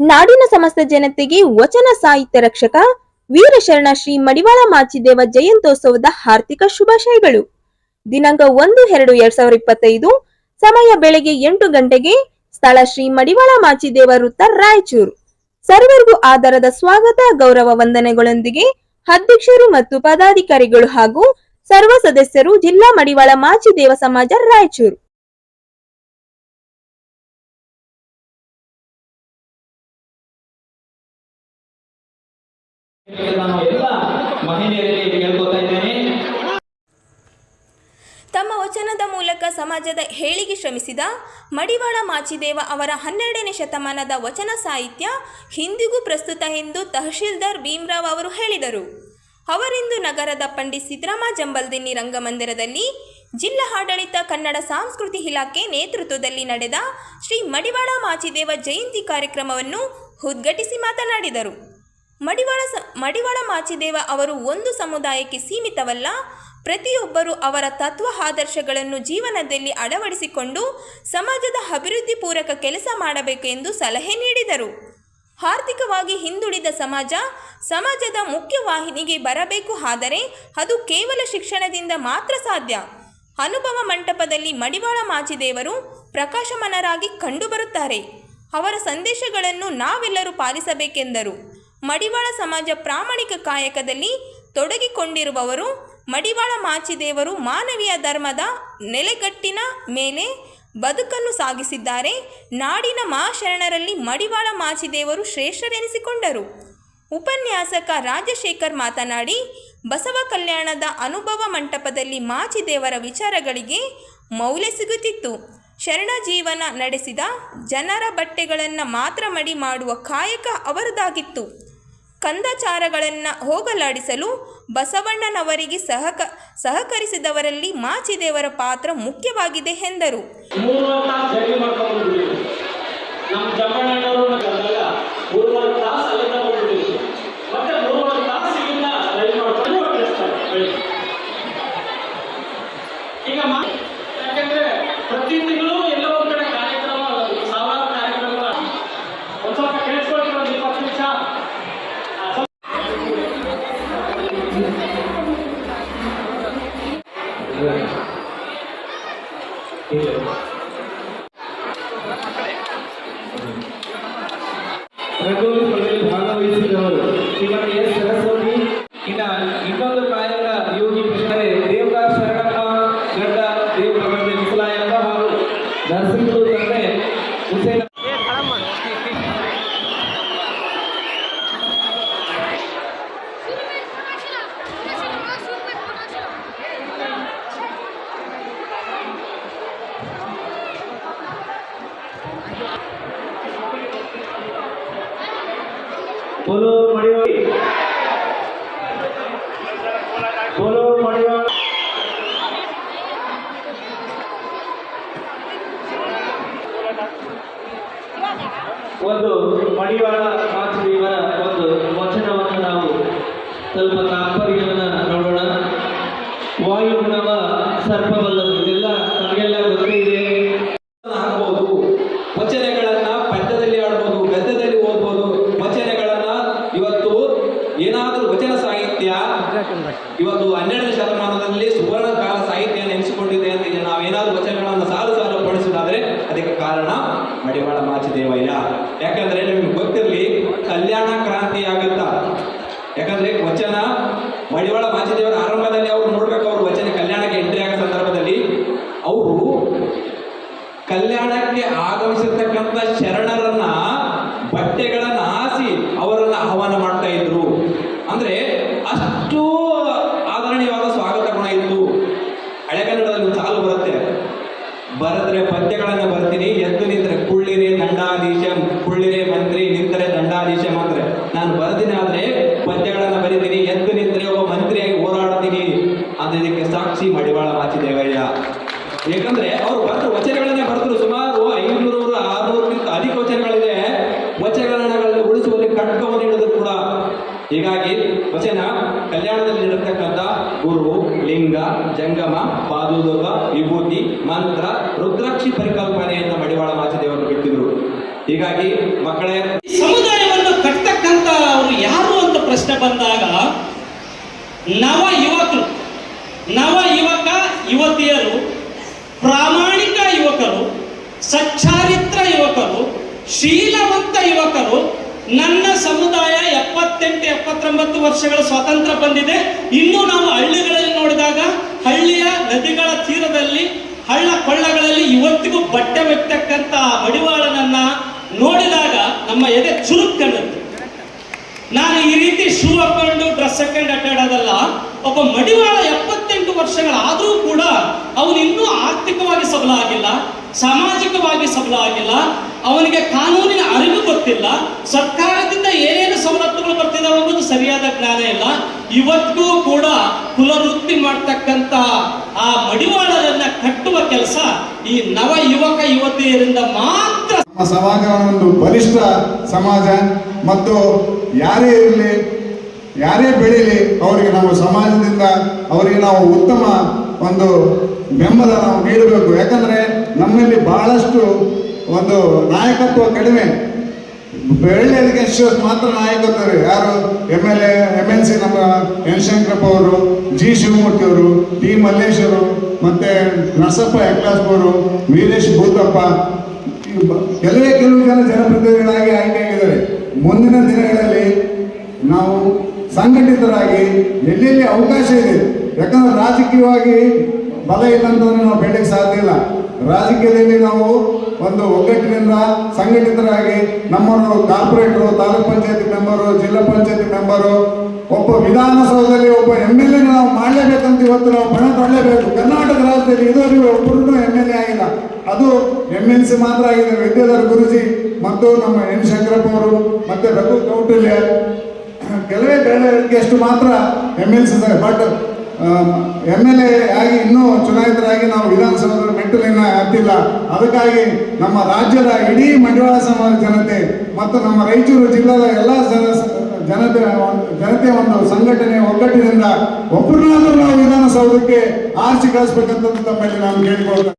ನಾಡಿನ ಸಮಸ್ತ ಜನತೆಗೆ ವಚನ ಸಾಹಿತ್ಯ ರಕ್ಷಕ ವೀರಶರಣ ಶ್ರೀ ಮಡಿವಾಳ ಮಾಚಿದೇವ ಜಯಂತೋತ್ಸವದ ಹಾರ್ದಿಕ ಶುಭಾಶಯಗಳು. ದಿನಾಂಕ ಒಂದು ಎರಡು ಎರಡ್ ಸಾವಿರದ ಇಪ್ಪತ್ತೈದು, ಸಮಯ ಬೆಳಗ್ಗೆ ಎಂಟು ಗಂಟೆಗೆ ಸ್ಥಳ ಶ್ರೀ ಮಡಿವಾಳ ಮಾಚಿದೇವ ವೃತ್ತ ರಾಯಚೂರು. ಸರ್ವರಿಗೂ ಆಧಾರದ ಸ್ವಾಗತ, ಗೌರವ ವಂದನೆಗಳೊಂದಿಗೆ ಅಧ್ಯಕ್ಷರು ಮತ್ತು ಪದಾಧಿಕಾರಿಗಳು ಹಾಗೂ ಸರ್ವ ಸದಸ್ಯರು ಜಿಲ್ಲಾ ಮಡಿವಾಳ ಮಾಚಿದೇವ ಸಮಾಜ ರಾಯಚೂರು. ತಮ್ಮ ವಚನದ ಮೂಲಕ ಸಮಾಜದ ಹೇಳಿಗೆ ಶ್ರಮಿಸಿದ ಮಡಿವಾಳ ಮಾಚಿದೇವ ಅವರ ಹನ್ನೆರಡನೇ ಶತಮಾನದ ವಚನ ಸಾಹಿತ್ಯ ಹಿಂದಿಗೂ ಪ್ರಸ್ತುತ ಎಂದು ತಹಶೀಲ್ದಾರ್ ಭೀಮ್ರಾವ್ ಅವರು ಹೇಳಿದರು. ಅವರಿಂದು ನಗರದ ಪಂಡಿತ್ ಸಿದ್ದರಾಮ ಜಂಬಲ್ದಿನ್ನಿ ರಂಗಮಂದಿರದಲ್ಲಿ ಜಿಲ್ಲಾ ಆಡಳಿತ ಕನ್ನಡ ಸಾಂಸ್ಕೃತಿ ಇಲಾಖೆ ನೇತೃತ್ವದಲ್ಲಿ ನಡೆದ ಶ್ರೀ ಮಡಿವಾಳ ಮಾಚಿದೇವ ಜಯಂತಿ ಕಾರ್ಯಕ್ರಮವನ್ನು ಉದ್ಘಾಟಿಸಿ ಮಾತನಾಡಿದರು. ಮಡಿವಾಳ ಸ, ಮಡಿವಾಳ ಮಾಚಿದೇವ ಅವರು ಒಂದು ಸಮುದಾಯಕ್ಕೆ ಸೀಮಿತವಲ್ಲ, ಪ್ರತಿಯೊಬ್ಬರು ಅವರ ತತ್ವ ಆದರ್ಶಗಳನ್ನು ಜೀವನದಲ್ಲಿ ಅಳವಡಿಸಿಕೊಂಡು ಸಮಾಜದ ಅಭಿವೃದ್ಧಿ ಪೂರಕ ಕೆಲಸ ಮಾಡಬೇಕು ಎಂದು ಸಲಹೆ ನೀಡಿದರು. ಆರ್ಥಿಕವಾಗಿ ಹಿಂದುಳಿದ ಸಮಾಜ, ಸಮಾಜದ ಮುಖ್ಯವಾಹಿನಿಗೆ ಬರಬೇಕು ಆದರೆ ಅದು ಕೇವಲ ಶಿಕ್ಷಣದಿಂದ ಮಾತ್ರ ಸಾಧ್ಯ. ಅನುಭವ ಮಂಟಪದಲ್ಲಿ ಮಡಿವಾಳ ಮಾಚಿದೇವರು ಪ್ರಕಾಶಮನರಾಗಿ ಕಂಡುಬರುತ್ತಾರೆ. ಅವರ ಸಂದೇಶಗಳನ್ನು ನಾವೆಲ್ಲರೂ ಪಾಲಿಸಬೇಕೆಂದರು. ಮಡಿವಾಳ ಸಮಾಜ ಪ್ರಾಮಾಣಿಕ ಕಾಯಕದಲ್ಲಿ ತೊಡಗಿಕೊಂಡಿರುವವರು, ಮಡಿವಾಳ ಮಾಚಿದೇವರು ಮಾನವೀಯ ಧರ್ಮದ ನೆಲೆಗಟ್ಟಿನ ಮೇಲೆ ಬದುಕನ್ನು ಸಾಗಿಸಿದ್ದಾರೆ. ನಾಡಿನ ಮಹಾಶರಣರಲ್ಲಿ ಮಡಿವಾಳ ಮಾಚಿದೇವರು ಶ್ರೇಷ್ಠರೆನಿಸಿಕೊಂಡರು. ಉಪನ್ಯಾಸಕ ರಾಜಶೇಖರ್ ಮಾತನಾಡಿ, ಬಸವ ಕಲ್ಯಾಣದ ಅನುಭವ ಮಂಟಪದಲ್ಲಿ ಮಾಚಿದೇವರ ವಿಚಾರಗಳಿಗೆ ಮೌಲ್ಯ ಸಿಗುತ್ತಿತ್ತು. ಶರಣ ಜೀವನ ನಡೆಸಿದ ಜನರ ಬಟ್ಟೆಗಳನ್ನು ಮಾತ್ರ ಮಡಿ ಮಾಡುವ ಕಾಯಕ ಅವರದಾಗಿತ್ತು. ಕಂದಾಚಾರಗಳನ್ನು ಹೋಗಲಾಡಿಸಲು ಬಸವಣ್ಣನವರಿಗೆ ಸಹಕ, ಸಹಕರಿಸಿದವರಲ್ಲಿ ಮಾಚಿದೇವರ ಪಾತ್ರ ಮುಖ್ಯವಾಗಿದೆ ಎಂದರು. ನಮ್ಮ ಒಂದು ಮಡಿವಾಳ ಮಾತೃವರ ಒಂದು ವಚನವನ್ನು ನಾವು ಸ್ವಲ್ಪ ತಾತ್ಪರ್ಯವನ್ನು ನೋಡೋಣ. ವಾಯುಗುಣವ ಸರ್ಪವಲ್ಲ ಇದೆಲ್ಲ ನಮಗೆಲ್ಲ ಗೊತ್ತಿದೆ ಹಾಕ್ಬೋದು. ವಚನಗಳನ್ನ ಪದ್ಯದಲ್ಲಿ ಆಡ್ಬೋದು, ಗದ್ಯದಲ್ಲಿ ಓದ್ಬೋದು. ವಚನಗಳನ್ನ ಇವತ್ತು ಏನಾದರೂ ವಚನ ಸಾಹಿತ್ಯ, ಇವತ್ತು ಹನ್ನೆರಡನೇ ಶತಮಾನದಲ್ಲಿ ಸುವರ್ಣ ಕಾಲ ಸಾಹಿತ್ಯ ನೆನೆಸಿಕೊಂಡಿದೆ ಅಂತ ನಾವೇನಾದ್ರೂ ವಚನಗಳನ್ನು ಸಾಲು ಸಾಲು ಪಡಿಸೋದಾದ್ರೆ ಅದಕ್ಕೆ ಕಾರಣ ಮಡಿವಾಳ ಮಾಚಿದೇವಯ್ಯ. ಯಾಕಂದ್ರೆ ನಿಮ್ಗೆ ಗೊತ್ತಿರಲಿ, ಕಲ್ಯಾಣ ಕ್ರಾಂತಿ ಆಗತ್ತ? ಯಾಕಂದ್ರೆ ವಚನ, ಮಡಿವಾಳ ಮಾಚಿದೇವರ ಆರಂಭದಲ್ಲಿ ಅವ್ರು ನೋಡ್ಬೇಕು, ಅವ್ರ ವಚನ ಕಲ್ಯಾಣಕ್ಕೆ ಎಂಟ್ರಿ ಆಗೋ ಸಂದರ್ಭದಲ್ಲಿ. ಅವರು ಕಲ್ಯಾಣಕ್ಕೆ ಆಗಮಿಸಿರ್ತಕ್ಕಂಥ ಯಾಕಂದ್ರೆ ಅವರು ಬರೆದ್ರು ವಚನಗಳನ್ನೇ ಬರೆದ್ರು ಸುಮಾರು ಐನೂರು ಆರ್ನೂರಕ್ಕಿಂತ ಅಧಿಕ ವಚನಗಳಿದೆ. ವಚನಗಳನ್ನು ಉಳಿಸುವಲ್ಲಿ ಖಡ್ಗವನ್ನು ಹಿಡಿದ್ರು ಕೂಡ. ಹೀಗಾಗಿ ವಚನ ಕಲ್ಯಾಣದಲ್ಲಿ ಇರತಕ್ಕಂಥ ಗುರು, ಲಿಂಗ, ಜಂಗಮ ಪಾದುಲೋಕ ವಿಭೂತಿ, ಮಂತ್ರ, ರುದ್ರಾಕ್ಷಿ ಪರಿಕಲ್ಪನೆಯನ್ನ ಮಡಿವಾಳ ಮಾಚದೇವರು ಬಿಟ್ಟಿದ್ರು ಹೀಗಾಗಿ ಮಕ್ಕಳೇ ಸಮುದಾಯವನ್ನು ಕಟ್ಟತಕ್ಕಂತ ಅವರು ಯಾರು ಅಂತ ಪ್ರಶ್ನೆ ಬಂದಾಗ, ನವ ಯುವಕರು. ನವ ಯುವಕ, ಯುವತಿಯರು. ಪ್ರಾಮಾಣಿಕ ಯುವಕರು, ಸಚ್ಚಾರಿತ್ರ ಯುವಕರು, ಶೀಲವಂತ ಯುವಕರು, ನನ್ನ ಸಮುದಾಯ ಎಪ್ಪತ್ತೆಂಟು, ಎಪ್ಪತ್ತೊಂಬತ್ತು ವರ್ಷಗಳ ಸ್ವಾತಂತ್ರ್ಯ ಬಂದಿದೆ. ಇನ್ನು ನಾವು ಹಳ್ಳಿಗಳಲ್ಲಿ ನೋಡಿದಾಗ ಹಳ್ಳಿಯ ನದಿಗಳ ತೀರದಲ್ಲಿ, ಹಳ್ಳ ಕೊಳ್ಳಗಳಲ್ಲಿ ಇವತ್ತಿಗೂ ಬಟ್ಟೆ ಬೆಟ್ಟಕ್ಕಂತ ಮಡಿವಾಳನನ್ನ ನೋಡಿದಾಗ ನಮ್ಮ ಎದೆ ಚುರುಕ್ಕನ್ನುತ್ತೆ ನಾನು ಈ ರೀತಿ ಶೂ ಹಾಕೊಂಡು ಡ್ರೆಸ್ ಹಾಕೊಂಡು ಅಡ್ಡಾಡೋದಲ್ಲ, ಒಬ್ಬ ಮಡಿವಾಳ ಎಪ್ಪತ್ತೆಂಟು ವರ್ಷಗಳಾದರೂ ಅವನು ಇನ್ನೂ ಆರ್ಥಿಕವಾಗಿ ಸಬಲ ಆಗಿಲ್ಲ ಸಾಮಾಜಿಕವಾಗಿ ಸಬಲ ಆಗಿಲ್ಲ ಅವನಿಗೆ ಕಾನೂನಿನ ಅರಿವು ಗೊತ್ತಿಲ್ಲ, ಸರ್ಕಾರದಿಂದ ಏನೇನು ಸವಲತ್ತುಗಳು ಬರ್ತಿದ್ದಾವೆ ಅನ್ನೋದು ಸರಿಯಾದ ಜ್ಞಾನ ಇಲ್ಲ. ಇವತ್ತಿಗೂ ಕೂಡ ಕುಲವೃತ್ತಿ ಮಾಡ್ತಕ್ಕಂತ ಆ ಮಡಿವಾಳರನ್ನ ಕಟ್ಟುವ ಕೆಲಸ ಈ ನವ ಯುವಕ ಯುವತಿಯರಿಂದ ಮಾತ್ರ ಸಮಾಜ ಒಂದು ಬಲಿಷ್ಠ ಸಮಾಜ ಮತ್ತು ಯಾರೇ ಇರಲಿ, ಯಾರೇ ಬೆಳೀಲಿ, ಅವರಿಗೆ ನಾವು ಸಮಾಜದಿಂದ ಅವರಿಗೆ ನಾವು ಉತ್ತಮ ಒಂದು ಬೆಂಬಲ ನಾವು ನೀಡಬೇಕು. ಯಾಕಂದರೆ ನಮ್ಮಲ್ಲಿ ಬಹಳಷ್ಟು ಒಂದು ನಾಯಕತ್ವ ಕಡಿಮೆ. ಬೆಳ್ಳಿ ಎಜುಕೇಶನ್ ಮಾತ್ರ ನಾಯಕತ್ವ ಯಾರು? M L A, M L C ನಮ್ಮ ಎನ್ ಶಂಕರಪ್ಪ ಅವರು, ಜಿ ಶಿವಮೂರ್ತಿ ಅವರು ಟಿ ಮಲ್ಲೇಶ್ ಮತ್ತು ನರಸಪ್ಪ ಹೆಗ್ಲಾಸ್ ಅವರು, ವೀರೇಶ್ ಭೂತಪ್ಪ. ಕೆಲವೇ ಕೆಲವು ಜನ ಜನಪ್ರತಿನಿಧಿಗಳಾಗಿ ಆಯ್ಕೆಯಾಗಿದ್ದಾರೆ ಮುಂದಿನ ದಿನಗಳಲ್ಲಿ ನಾವು ಸಂಘಟಿತರಾಗಿ ಎಲ್ಲೆಲ್ಲಿ ಅವಕಾಶ ಇದೆ. ಯಾಕಂದ್ರೆ ರಾಜಕೀಯವಾಗಿ ಬಲ ಇಲ್ಲಂತಂದ್ರೆ ನಾವು ಬೆಳಕ್ಕೆ ಸಾಧ್ಯ ಇಲ್ಲ. ರಾಜಕೀಯದಲ್ಲಿ ನಾವು ಒಂದು ಒಗ್ಗಟ್ಟಿನಿಂದ ಸಂಘಟಿತರಾಗಿ ನಮ್ಮವರು ಕಾರ್ಪೊರೇಟರು, ತಾಲೂಕ್ ಪಂಚಾಯತಿ ಮೆಂಬರು, ಜಿಲ್ಲಾ ಪಂಚಾಯತಿ ಮೆಂಬರು, ಒಬ್ಬ ವಿಧಾನಸೌಧದಲ್ಲಿ ಒಬ್ಬ ಎಂ ಎಲ್ ಎ ನಾವು ಮಾಡಲೇಬೇಕಂತ ಇವತ್ತು ನಾವು ಪಣ ತೊಡಲೇಬೇಕು ಕರ್ನಾಟಕ ರಾಜ್ಯದಲ್ಲಿ ಇದುವರೆಗೂ ಒಬ್ಬರು ಎಂ ಎಲ್ ಎ ಆಗಿಲ್ಲ. ಅದು ಎಂ ಎಲ್ ಸಿ ಮಾತ್ರ ಆಗಿದೆ. ವಿದ್ಯಾಧರ್ ಗುರುಜಿ ಮತ್ತು ನಮ್ಮ ಎನ್ ಶಂಕರಪ್ಪ ಅವರು ಮತ್ತೆ ರಘು ಕೌಟಿಲ್ಯ. ಕೆಲವೇ ಬೆಳವಣಿಗೆಯಷ್ಟು ಮಾತ್ರ M L C but M L A ಆಗಿ ಇನ್ನೂ ಚುನಾಯಿತರಾಗಿ ನಾವು ವಿಧಾನಸಭೆ ಮೆಟ್ಟಲಿನ ಹತ್ತಿಲ್ಲ. ಅದಕ್ಕಾಗಿ ನಮ್ಮ ರಾಜ್ಯದ ಇಡೀ ಮಂಡವಾಳ ಸಮಾಜ ಜನತೆ ಮತ್ತು ನಮ್ಮ ರಾಯಚೂರು ಜಿಲ್ಲಾದ ಎಲ್ಲ ಜನ, ಜನತೆ, ಜನತೆಯ ಒಂದು ಸಂಘಟನೆ ಒಗ್ಗಟ್ಟಿನಿಂದ ಒಬ್ಬರನ್ನಾದರೂ ನಾವು ವಿಧಾನಸೌಧಕ್ಕೆ ಆರಿಸಿ ಕಳಿಸ್ಬೇಕಂತ ತಮ್ಮಲ್ಲಿ ನಾನು ಕೇಳಿಕೊಳ್ತೇನೆ